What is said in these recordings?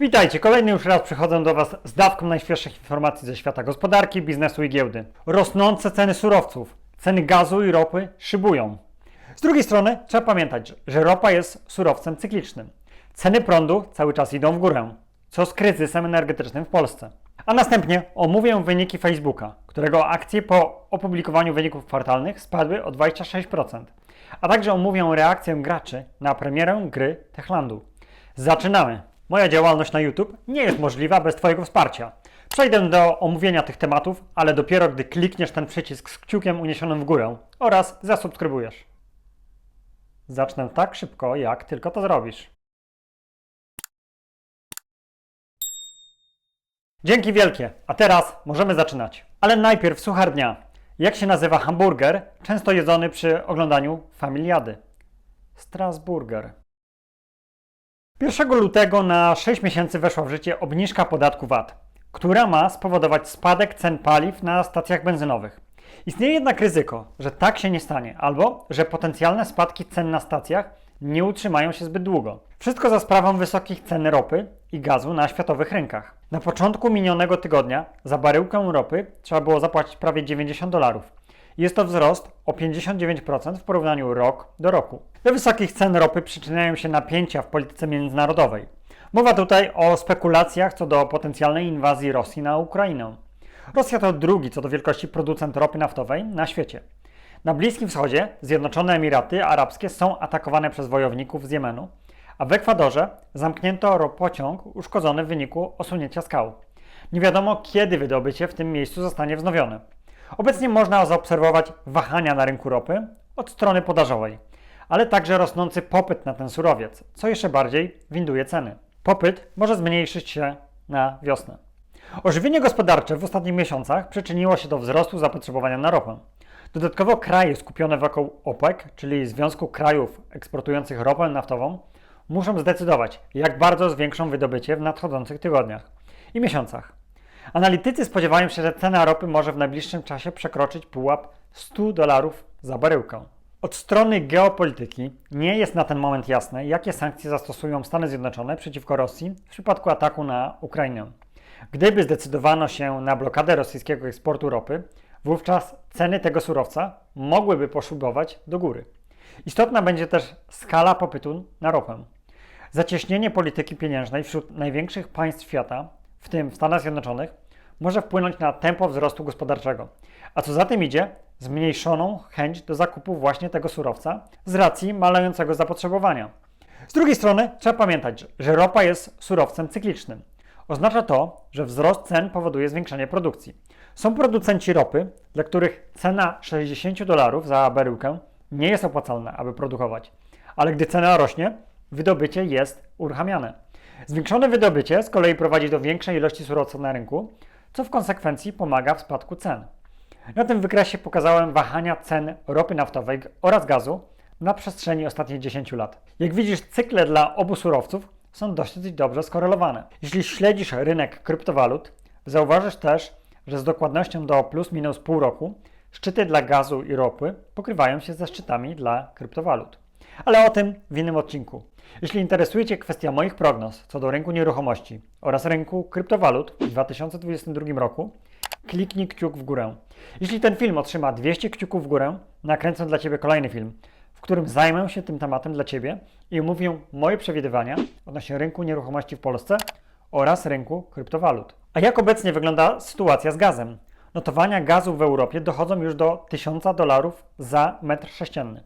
Witajcie, kolejny już raz przychodzę do Was z dawką najświeższych informacji ze świata gospodarki, biznesu i giełdy. Rosnące ceny surowców, ceny gazu i ropy szybują. Z drugiej strony trzeba pamiętać, że ropa jest surowcem cyklicznym. Ceny prądu cały czas idą w górę. Co z kryzysem energetycznym w Polsce? A następnie omówię wyniki Facebooka, którego akcje po opublikowaniu wyników kwartalnych spadły o 26%. A także omówię reakcję graczy na premierę gry Techlandu. Zaczynamy! Moja działalność na YouTube nie jest możliwa bez Twojego wsparcia. Przejdę do omówienia tych tematów, ale dopiero gdy klikniesz ten przycisk z kciukiem uniesionym w górę oraz zasubskrybujesz. Zacznę tak szybko, jak tylko to zrobisz. Dzięki wielkie, a teraz możemy zaczynać. Ale najpierw suchar dnia. Jak się nazywa hamburger, często jedzony przy oglądaniu Familiady? Strasburger. 1 lutego na 6 miesięcy weszła w życie obniżka podatku VAT, która ma spowodować spadek cen paliw na stacjach benzynowych. Istnieje jednak ryzyko, że tak się nie stanie, albo że potencjalne spadki cen na stacjach nie utrzymają się zbyt długo. Wszystko za sprawą wysokich cen ropy i gazu na światowych rynkach. Na początku minionego tygodnia za baryłkę ropy trzeba było zapłacić prawie 90 dolarów. Jest to wzrost o 59% w porównaniu rok do roku. Do wysokich cen ropy przyczyniają się napięcia w polityce międzynarodowej. Mowa tutaj o spekulacjach co do potencjalnej inwazji Rosji na Ukrainę. Rosja to drugi co do wielkości producent ropy naftowej na świecie. Na Bliskim Wschodzie Zjednoczone Emiraty Arabskie są atakowane przez wojowników z Jemenu, a w Ekwadorze zamknięto ropociąg uszkodzony w wyniku osunięcia skał. Nie wiadomo, kiedy wydobycie w tym miejscu zostanie wznowione. Obecnie można zaobserwować wahania na rynku ropy od strony podażowej, ale także rosnący popyt na ten surowiec, co jeszcze bardziej winduje ceny. Popyt może zmniejszyć się na wiosnę. Ożywienie gospodarcze w ostatnich miesiącach przyczyniło się do wzrostu zapotrzebowania na ropę. Dodatkowo kraje skupione wokół OPEC, czyli Związku Krajów Eksportujących Ropę Naftową, muszą zdecydować, jak bardzo zwiększą wydobycie w nadchodzących tygodniach i miesiącach. Analitycy spodziewają się, że cena ropy może w najbliższym czasie przekroczyć pułap 100 dolarów za baryłkę. Od strony geopolityki nie jest na ten moment jasne, jakie sankcje zastosują Stany Zjednoczone przeciwko Rosji w przypadku ataku na Ukrainę. Gdyby zdecydowano się na blokadę rosyjskiego eksportu ropy, wówczas ceny tego surowca mogłyby poszubować do góry. Istotna będzie też skala popytu na ropę. Zacieśnienie polityki pieniężnej wśród największych państw świata, w tym w Stanach Zjednoczonych, może wpłynąć na tempo wzrostu gospodarczego, a co za tym idzie, zmniejszoną chęć do zakupu właśnie tego surowca z racji malejącego zapotrzebowania. Z drugiej strony trzeba pamiętać, że ropa jest surowcem cyklicznym. Oznacza to, że wzrost cen powoduje zwiększenie produkcji. Są producenci ropy, dla których cena 60 dolarów za baryłkę nie jest opłacalna, aby produkować, ale gdy cena rośnie, wydobycie jest uruchamiane. Zwiększone wydobycie z kolei prowadzi do większej ilości surowca na rynku, co w konsekwencji pomaga w spadku cen. Na tym wykresie pokazałem wahania cen ropy naftowej oraz gazu na przestrzeni ostatnich 10 lat. Jak widzisz, cykle dla obu surowców są dosyć dobrze skorelowane. Jeśli śledzisz rynek kryptowalut, zauważysz też, że z dokładnością do plus minus pół roku szczyty dla gazu i ropy pokrywają się ze szczytami dla kryptowalut. Ale o tym w innym odcinku. Jeśli interesuje Cię kwestia moich prognoz co do rynku nieruchomości oraz rynku kryptowalut w 2022 roku, kliknij kciuk w górę. Jeśli ten film otrzyma 200 kciuków w górę, nakręcę dla Ciebie kolejny film, w którym zajmę się tym tematem dla Ciebie i omówię moje przewidywania odnośnie rynku nieruchomości w Polsce oraz rynku kryptowalut. A jak obecnie wygląda sytuacja z gazem? Notowania gazu w Europie dochodzą już do 1000 dolarów za metr sześcienny.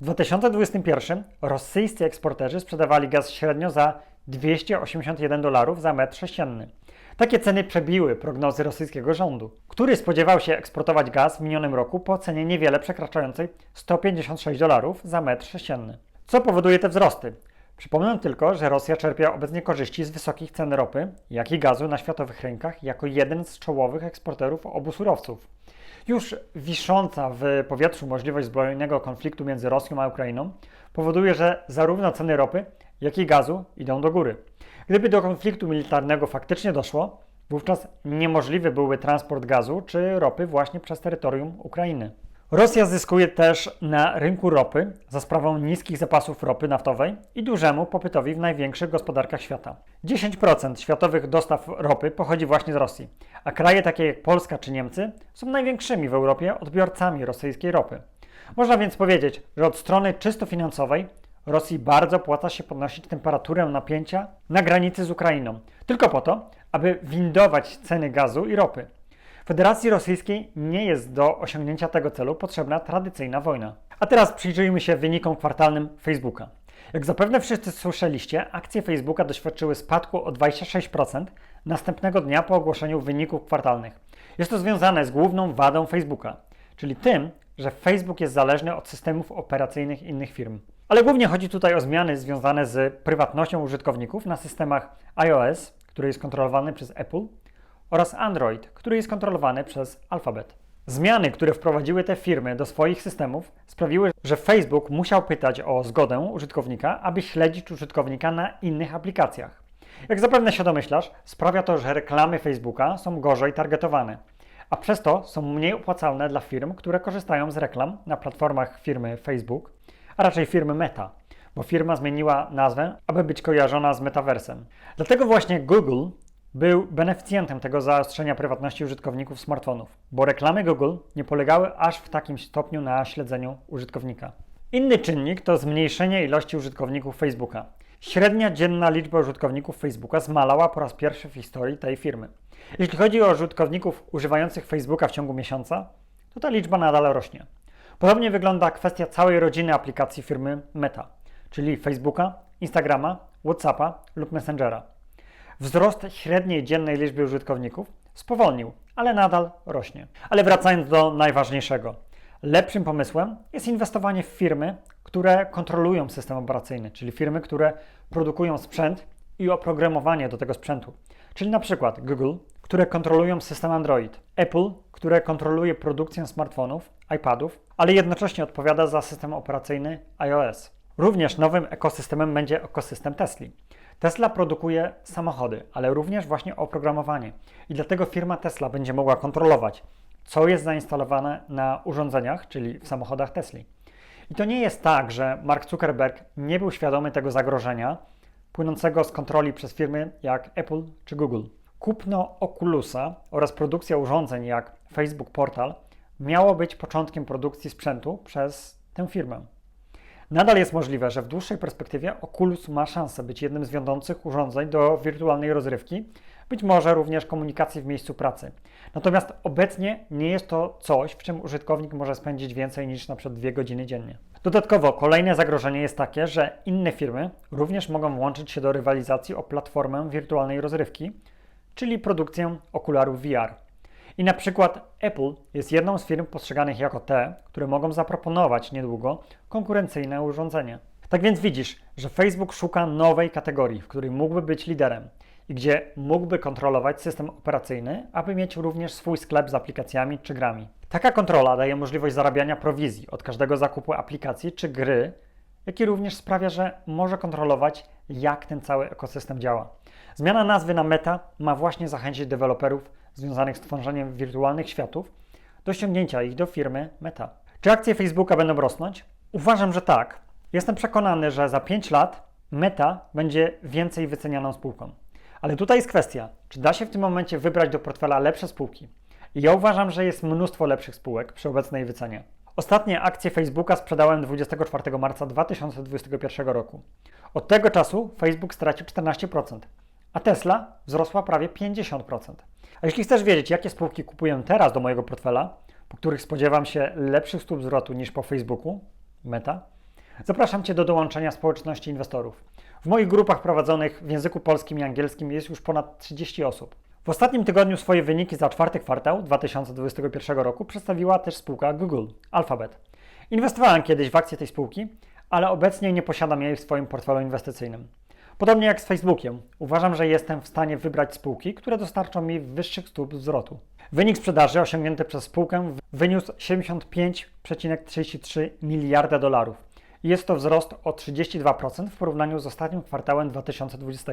W 2021 rosyjscy eksporterzy sprzedawali gaz średnio za 281 dolarów za metr sześcienny. Takie ceny przebiły prognozy rosyjskiego rządu, który spodziewał się eksportować gaz w minionym roku po cenie niewiele przekraczającej 156 dolarów za metr sześcienny. Co powoduje te wzrosty? Przypomnę tylko, że Rosja czerpie obecnie korzyści z wysokich cen ropy, jak i gazu na światowych rynkach jako jeden z czołowych eksporterów obu surowców. Już wisząca w powietrzu możliwość zbrojnego konfliktu między Rosją a Ukrainą powoduje, że zarówno ceny ropy, jak i gazu idą do góry. Gdyby do konfliktu militarnego faktycznie doszło, wówczas niemożliwy byłby transport gazu czy ropy właśnie przez terytorium Ukrainy. Rosja zyskuje też na rynku ropy za sprawą niskich zapasów ropy naftowej i dużemu popytowi w największych gospodarkach świata. 10% światowych dostaw ropy pochodzi właśnie z Rosji, a kraje takie jak Polska czy Niemcy są największymi w Europie odbiorcami rosyjskiej ropy. Można więc powiedzieć, że od strony czysto finansowej Rosji bardzo opłaca się podnosić temperaturę napięcia na granicy z Ukrainą, tylko po to, aby windować ceny gazu i ropy. Federacji Rosyjskiej nie jest do osiągnięcia tego celu potrzebna tradycyjna wojna. A teraz przyjrzyjmy się wynikom kwartalnym Facebooka. Jak zapewne wszyscy słyszeliście, akcje Facebooka doświadczyły spadku o 26% następnego dnia po ogłoszeniu wyników kwartalnych. Jest to związane z główną wadą Facebooka, czyli tym, że Facebook jest zależny od systemów operacyjnych innych firm. Ale głównie chodzi tutaj o zmiany związane z prywatnością użytkowników na systemach iOS, który jest kontrolowany przez Apple, oraz Android, który jest kontrolowany przez Alphabet. Zmiany, które wprowadziły te firmy do swoich systemów, sprawiły, że Facebook musiał pytać o zgodę użytkownika, aby śledzić użytkownika na innych aplikacjach. Jak zapewne się domyślasz, sprawia to, że reklamy Facebooka są gorzej targetowane, a przez to są mniej opłacalne dla firm, które korzystają z reklam na platformach firmy Facebook, a raczej firmy Meta, bo firma zmieniła nazwę, aby być kojarzona z metaversem. Dlatego właśnie Google był beneficjentem tego zaostrzenia prywatności użytkowników smartfonów, bo reklamy Google nie polegały aż w takim stopniu na śledzeniu użytkownika. Inny czynnik to zmniejszenie ilości użytkowników Facebooka. Średnia dzienna liczba użytkowników Facebooka zmalała po raz pierwszy w historii tej firmy. Jeśli chodzi o użytkowników używających Facebooka w ciągu miesiąca, to ta liczba nadal rośnie. Podobnie wygląda kwestia całej rodziny aplikacji firmy Meta, czyli Facebooka, Instagrama, WhatsAppa lub Messengera. Wzrost średniej dziennej liczby użytkowników spowolnił, ale nadal rośnie. Ale wracając do najważniejszego. Lepszym pomysłem jest inwestowanie w firmy, które kontrolują system operacyjny, czyli firmy, które produkują sprzęt i oprogramowanie do tego sprzętu. Czyli na przykład Google, które kontrolują system Android, Apple, które kontroluje produkcję smartfonów, iPadów, ale jednocześnie odpowiada za system operacyjny iOS. Również nowym ekosystemem będzie ekosystem Tesla. Tesla produkuje samochody, ale również właśnie oprogramowanie. I dlatego firma Tesla będzie mogła kontrolować, co jest zainstalowane na urządzeniach, czyli w samochodach Tesla. I to nie jest tak, że Mark Zuckerberg nie był świadomy tego zagrożenia płynącego z kontroli przez firmy jak Apple czy Google. Kupno Oculusa oraz produkcja urządzeń jak Facebook Portal miało być początkiem produkcji sprzętu przez tę firmę. Nadal jest możliwe, że w dłuższej perspektywie Oculus ma szansę być jednym z wiodących urządzeń do wirtualnej rozrywki, być może również komunikacji w miejscu pracy. Natomiast obecnie nie jest to coś, w czym użytkownik może spędzić więcej niż na przykład 2 godziny dziennie. Dodatkowo kolejne zagrożenie jest takie, że inne firmy również mogą włączyć się do rywalizacji o platformę wirtualnej rozrywki, czyli produkcję okularów VR. I na przykład Apple jest jedną z firm postrzeganych jako te, które mogą zaproponować niedługo konkurencyjne urządzenie. Tak więc widzisz, że Facebook szuka nowej kategorii, w której mógłby być liderem i gdzie mógłby kontrolować system operacyjny, aby mieć również swój sklep z aplikacjami czy grami. Taka kontrola daje możliwość zarabiania prowizji od każdego zakupu aplikacji czy gry, jak i również sprawia, że może kontrolować, jak ten cały ekosystem działa. Zmiana nazwy na Meta ma właśnie zachęcić deweloperów związanych z tworzeniem wirtualnych światów do ściągnięcia ich do firmy Meta. Czy akcje Facebooka będą rosnąć? Uważam, że tak. Jestem przekonany, że za 5 lat Meta będzie więcej wycenianą spółką. Ale tutaj jest kwestia, czy da się w tym momencie wybrać do portfela lepsze spółki? I ja uważam, że jest mnóstwo lepszych spółek przy obecnej wycenie. Ostatnie akcje Facebooka sprzedałem 24 marca 2021 roku. Od tego czasu Facebook stracił 14%, a Tesla wzrosła prawie 50%. A jeśli chcesz wiedzieć, jakie spółki kupuję teraz do mojego portfela, po których spodziewam się lepszych stóp zwrotu niż po Facebooku, Meta, zapraszam Cię do dołączenia społeczności inwestorów. W moich grupach prowadzonych w języku polskim i angielskim jest już ponad 30 osób. W ostatnim tygodniu swoje wyniki za czwarty kwartał 2021 roku przedstawiła też spółka Google, Alphabet. Inwestowałem kiedyś w akcje tej spółki, ale obecnie nie posiadam jej w swoim portfelu inwestycyjnym. Podobnie jak z Facebookiem, uważam, że jestem w stanie wybrać spółki, które dostarczą mi wyższych stóp zwrotu. Wynik sprzedaży osiągnięty przez spółkę wyniósł 75,33 miliarda dolarów. Jest to wzrost o 32% w porównaniu z ostatnim kwartałem 2020.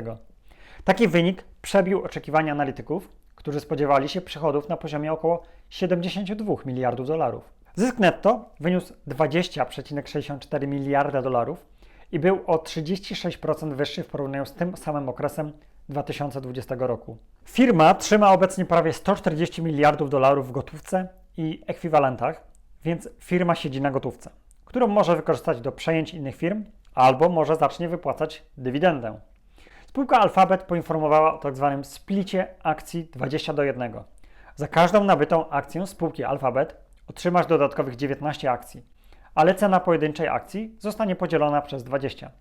Taki wynik przebił oczekiwania analityków, którzy spodziewali się przychodów na poziomie około 72 miliardów dolarów. Zysk netto wyniósł 20,64 miliarda dolarów i był o 36% wyższy w porównaniu z tym samym okresem 2020 roku. Firma trzyma obecnie prawie 140 miliardów dolarów w gotówce i ekwiwalentach, więc firma siedzi na gotówce, którą może wykorzystać do przejęć innych firm albo może zacznie wypłacać dywidendę. Spółka Alphabet poinformowała o tzw. splicie akcji 20 do 1. Za każdą nabytą akcję spółki Alphabet otrzymasz dodatkowych 19 akcji, ale cena pojedynczej akcji zostanie podzielona przez 20.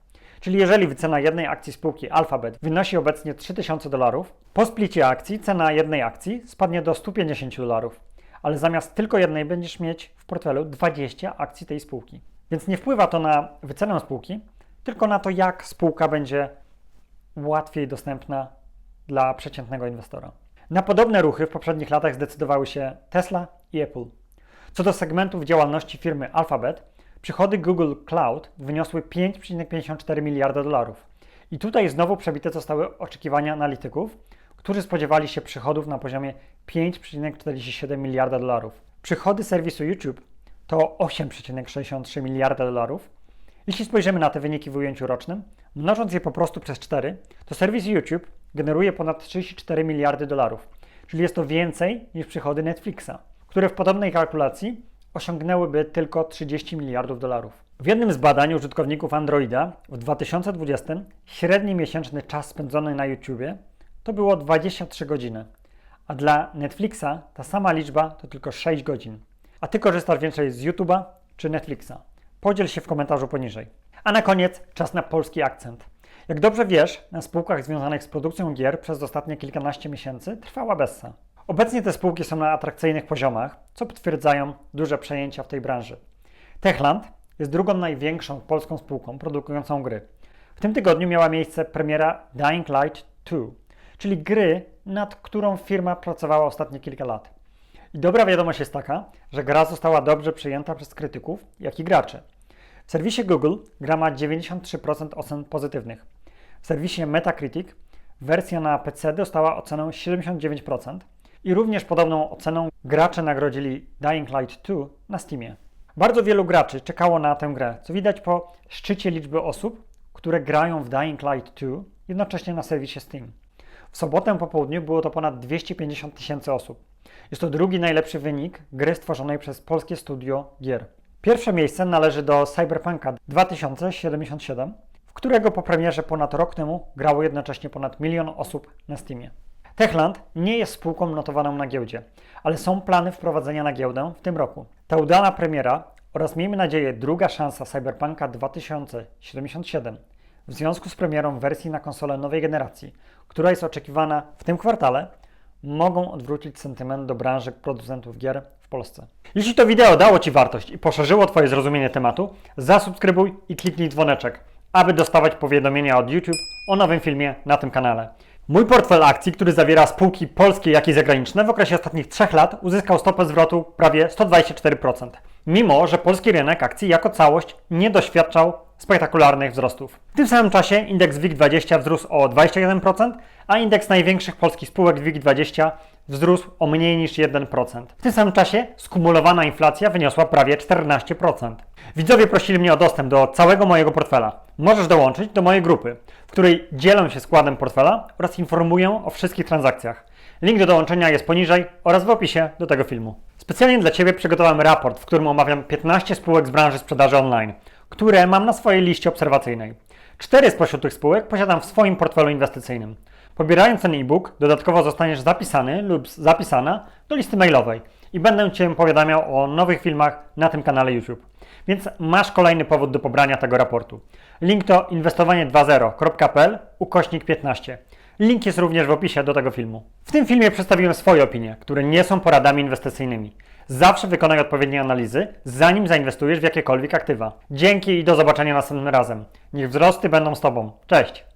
Czyli jeżeli wycena jednej akcji spółki Alphabet wynosi obecnie 3000 dolarów, po splicie akcji cena jednej akcji spadnie do 150 dolarów, ale zamiast tylko jednej będziesz mieć w portfelu 20 akcji tej spółki. Więc nie wpływa to na wycenę spółki, tylko na to, jak spółka będzie łatwiej dostępna dla przeciętnego inwestora. Na podobne ruchy w poprzednich latach zdecydowały się Tesla i Apple. Co do segmentów działalności firmy Alphabet, przychody Google Cloud wyniosły 5,54 miliarda dolarów. I tutaj znowu przebite zostały oczekiwania analityków, którzy spodziewali się przychodów na poziomie 5,47 miliarda dolarów. Przychody serwisu YouTube to 8,63 miliarda dolarów. Jeśli spojrzymy na te wyniki w ujęciu rocznym, mnożąc je po prostu przez 4, to serwis YouTube generuje ponad 34 miliardy dolarów, czyli jest to więcej niż przychody Netflixa, które w podobnej kalkulacji osiągnęłyby tylko 30 miliardów dolarów. W jednym z badań użytkowników Androida w 2020 średni miesięczny czas spędzony na YouTube to było 23 godziny, a dla Netflixa ta sama liczba to tylko 6 godzin. A Ty korzystasz więcej z YouTube'a czy Netflixa? Podziel się w komentarzu poniżej. A na koniec czas na polski akcent. Jak dobrze wiesz, na spółkach związanych z produkcją gier przez ostatnie kilkanaście miesięcy trwała Bessa. Obecnie te spółki są na atrakcyjnych poziomach, co potwierdzają duże przejęcia w tej branży. Techland jest drugą największą polską spółką produkującą gry. W tym tygodniu miała miejsce premiera Dying Light 2, czyli gry, nad którą firma pracowała ostatnie kilka lat. I dobra wiadomość jest taka, że gra została dobrze przyjęta przez krytyków, jak i graczy. W serwisie Google gra ma 93% ocen pozytywnych. W serwisie Metacritic wersja na PC dostała ocenę 79% i również podobną oceną gracze nagrodzili Dying Light 2 na Steamie. Bardzo wielu graczy czekało na tę grę, co widać po szczycie liczby osób, które grają w Dying Light 2 jednocześnie na serwisie Steam. W sobotę po południu było to ponad 250 tysięcy osób. Jest to drugi najlepszy wynik gry stworzonej przez polskie studio gier. Pierwsze miejsce należy do Cyberpunka 2077, w którego po premierze ponad rok temu grało jednocześnie ponad milion osób na Steamie. Techland nie jest spółką notowaną na giełdzie, ale są plany wprowadzenia na giełdę w tym roku. Ta udana premiera oraz miejmy nadzieję druga szansa Cyberpunka 2077 w związku z premierą wersji na konsolę nowej generacji, która jest oczekiwana w tym kwartale, mogą odwrócić sentyment do branży producentów gier w Polsce. Jeśli to wideo dało Ci wartość i poszerzyło Twoje zrozumienie tematu, zasubskrybuj i kliknij dzwoneczek, aby dostawać powiadomienia od YouTube o nowym filmie na tym kanale. Mój portfel akcji, który zawiera spółki polskie, jak i zagraniczne, w okresie ostatnich 3 lat uzyskał stopę zwrotu prawie 124%, mimo że polski rynek akcji jako całość nie doświadczał spektakularnych wzrostów. W tym samym czasie indeks WIG20 wzrósł o 21%, a indeks największych polskich spółek WIG20 wzrósł o mniej niż 1%. W tym samym czasie skumulowana inflacja wyniosła prawie 14%. Widzowie prosili mnie o dostęp do całego mojego portfela. Możesz dołączyć do mojej grupy, w której dzielę się składem portfela oraz informuję o wszystkich transakcjach. Link do dołączenia jest poniżej oraz w opisie do tego filmu. Specjalnie dla Ciebie przygotowałem raport, w którym omawiam 15 spółek z branży sprzedaży online, które mam na swojej liście obserwacyjnej. Cztery spośród tych spółek posiadam w swoim portfelu inwestycyjnym. Pobierając ten e-book, dodatkowo zostaniesz zapisany lub zapisana do listy mailowej i będę Cię powiadamiał o nowych filmach na tym kanale YouTube. Więc masz kolejny powód do pobrania tego raportu. Link to inwestowanie20.pl ukośnik 15. Link jest również w opisie do tego filmu. W tym filmie przedstawiłem swoje opinie, które nie są poradami inwestycyjnymi. Zawsze wykonaj odpowiednie analizy, zanim zainwestujesz w jakiekolwiek aktywa. Dzięki i do zobaczenia następnym razem. Niech wzrosty będą z Tobą. Cześć!